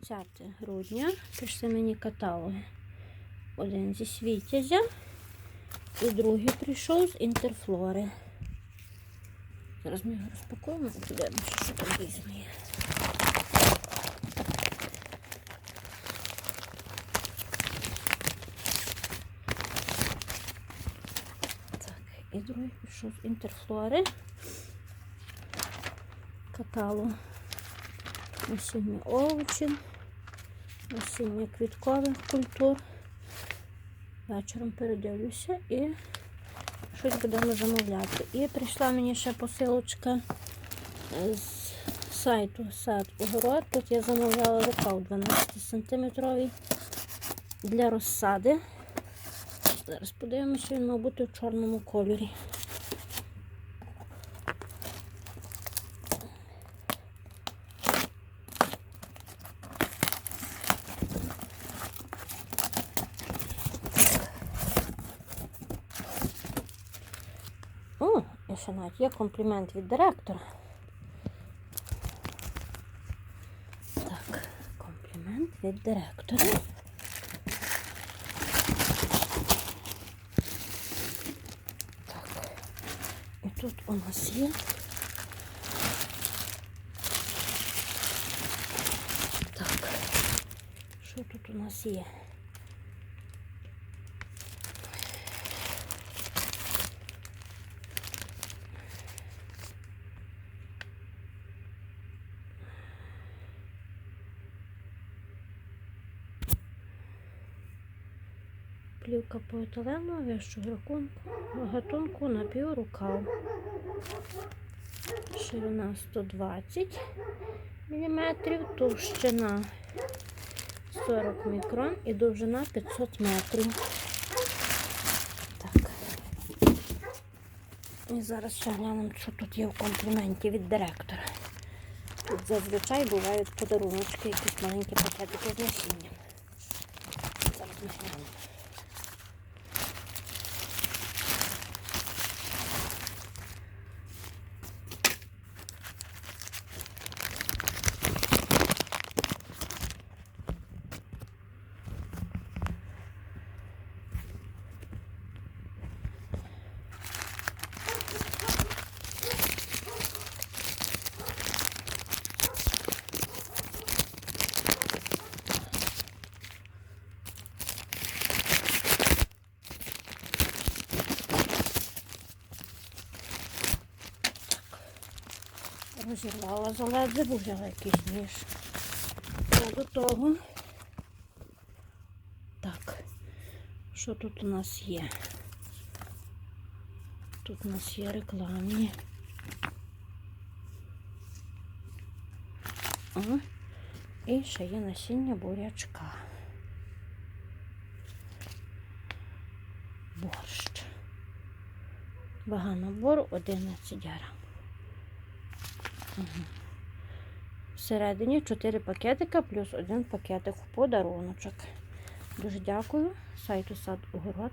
30 грудня прийшли мені каталоги. Один зі світязя і другий прийшов з інтерфлори. Зараз ми його розпакуємо і подивимося, що там різне. Так, і другий прийшов з інтерфлори. Каталог насіння овочів, насіння квіткових культур. Вечором передивлюся і щось будемо замовляти. І прийшла мені ще посилочка з сайту сад огород. Тут я замовляла рукав 12 сантиметровий для розсади. Зараз подивимося, він мав бути в чорному кольорі. Навіть є комплімент від директора. Так, комплімент від директора. Так. І тут у нас є. Так. Що тут у нас є? Плівка поліетилену вищого гатунку напіврукав. Ширина 120 мм, товщина 40 мікрон і довжина 500 метрів. Так. І зараз ще глянемо, що тут є в компліменті від директора. Тут зазвичай бувають подарунки, якісь маленькі пакетики з насінням. Зараз ми глянемо. Розірвала заледве, взяла якийсь ніж. А до того. Так, що тут у нас є? Тут у нас є рекламні. О, і ще є насіння бурячка. Борщ. Вага набору 11 грам. Всередині 4 пакетика плюс один пакетик в подаруночок. Дуже дякую. Сайту сад огород.